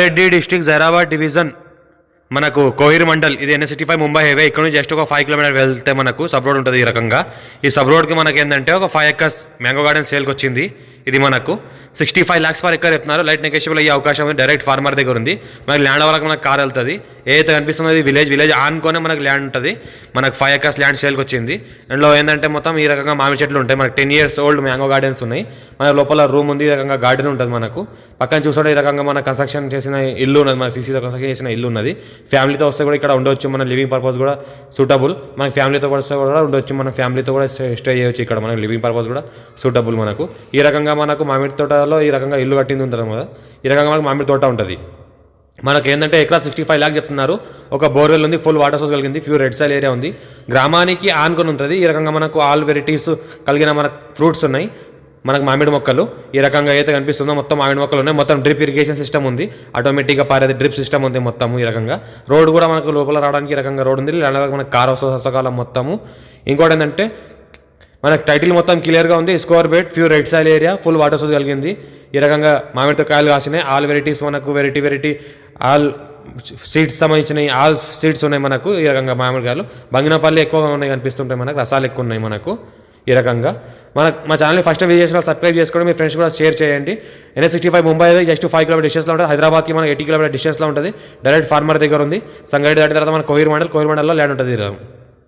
Reddy district Zaheerabad division. మనకు కోహిర్ మండల్ ఇది N sixty five Mumbai highway. ఇక్కడ నుంచి జస్ట్ ఒక ఫైవ్ కిలోమీటర్ వెళ్తే మనకు సబ్ రోడ్ ఉంటుంది ఈ రకంగా. ఈ సబ్ రోడ్కి మనకి ఏంటంటే ఒక ఫైవ్ ఎక్కర్స్ మ్యాంగో గార్డెన్ సేల్కి వచ్చింది ఇది మనకు. Sixty five lakhs per acre చెప్తున్నారు. లైట్ నెగోషియబుల్ అయ్యే అవకాశం ఉంది. డైరెక్ట్ ఫార్మర్ దగ్గర ఉంది. మనకి ల్యాండ్ వరకు మనకు కార్ వెళ్తుంది. ఏదైతే కనిపిస్తుందో విలేజ్ విలేజ్ ఆనుకొని మనకు ల్యాండ్ ఉంటుంది. మనకు ఫైవ్ ఎకర్స్ ల్యాండ్ సేల్కి వచ్చింది. అందులో ఏంటంటే మొత్తం ఈ రకంగా మామిడి చెట్లు ఉంటాయి. మనకు ten years old mango gardens ఉన్నాయి. మన లోపల రూమ్ ఉంది. ఈ రకంగా గార్డెన్ ఉంటుంది మనకు. పక్కన చూసుకుంటే ఈ రకంగా మన కన్స్ట్రక్షన్ చేసిన ఇల్లు ఉన్నది. మన సీసీతో కన్స్ట్రక్షన్ చేసిన ఇల్లు ఉన్నది. ఫ్యామిలీతో వస్తే కూడా ఇక్కడ ఉండొచ్చు. మన లివింగ్ పర్పస్ కూడా సూటబుల్ మనకి ఫ్యామిలీతో వస్తే కూడా ఉండొచ్చు. మన ఫ్యామిలీతో కూడా స్టే చేయొచ్చు ఇక్కడ. మనకు లివింగ్ పర్పస్ కూడా సూటబుల్ మనకు. ఈ రకంగా మనకు మామిడి తోటలో ఈ రకంగా ఇల్లు కట్టింది ఉంటారు కదా. ఈ రకంగా మనకు మామిడి తోట ఉంటుంది. మనకి ఏంటంటే ఎకరా సిక్స్టీ ఫైవ్ ల్యాక్ చెప్తున్నారు. ఒక బోర్వెల్ ఉంది ఫుల్ వాటర్ సోర్స్ కలిగింది ఫ్యూ రెడ్ సైల్ ఏరియా ఉంది. గ్రామానికి ఆనుకొని ఉంటుంది. ఈ రకంగా మనకు ఆల్ వెరైటీస్ కలిగిన మనకు ఫ్రూట్స్ ఉన్నాయి. మనకు మామిడి మొక్కలు. ఈ రకంగా అయితే కనిపిస్తుందో మొత్తం మామిడి మొక్కలు ఉన్నాయి. మొత్తం డ్రిప్ ఇరిగేషన్ సిస్టమ్ ఉంది. ఆటోమేటిక్గా పారేది డ్రిప్ సిస్టమ్ ఉంది మొత్తము ఈ రకంగా. రోడ్ కూడా మనకు లోపల రావడానికి ఈ రకంగా రోడ్ ఉంది. లేదా మనకు కార్ వస్తకాలం మొత్తము. ఇంకోటి ఏంటంటే మనకు టైటిల్ మొత్తం క్లియర్గా ఉంది. స్కోర్ bet few red soil area full water source కలిగింది. ఈ రకంగా మామిడితో కాయలు కాసినాయి. ఆల్ వెరైటీస్ మనకు వెరైటీ వెరైటీ ఆల్ సీడ్స్ సంబంధించినవి ఆల్ సీడ్స్ ఉన్నాయి మనకు ఈ రకంగా మామిడికాయలు బంగినపల్లి ఎక్కువగా ఉన్నాయి కనిపిస్తుంటాయి మనకు రసాలు ఎక్కువ ఉన్నాయి మనకు ఈ రకంగా. మన మా ఛానల్ని ఫస్ట్ విజిట్ చేసిన సబ్స్క్రైబ్ చేసుకోండి మీ ఫ్రెండ్స్ కూడా షేర్ చేయండి. NS sixty five Mumbai just five kilometer డిస్టెన్స్లో ఉంటుంది. హైదరాబాద్కి మనకి ఎయిటీ కిలోమీటర్ డిస్టెన్స్లో ఉంటుంది. డైరెక్ట్ ఫార్మర్ దగ్గర ఉంది. సంగారెడ్డి దాటిన తర్వాత మన కోహిర్ మండల్ కోహిర్ మండల్లో ల్యాండ్ ఉంటుంది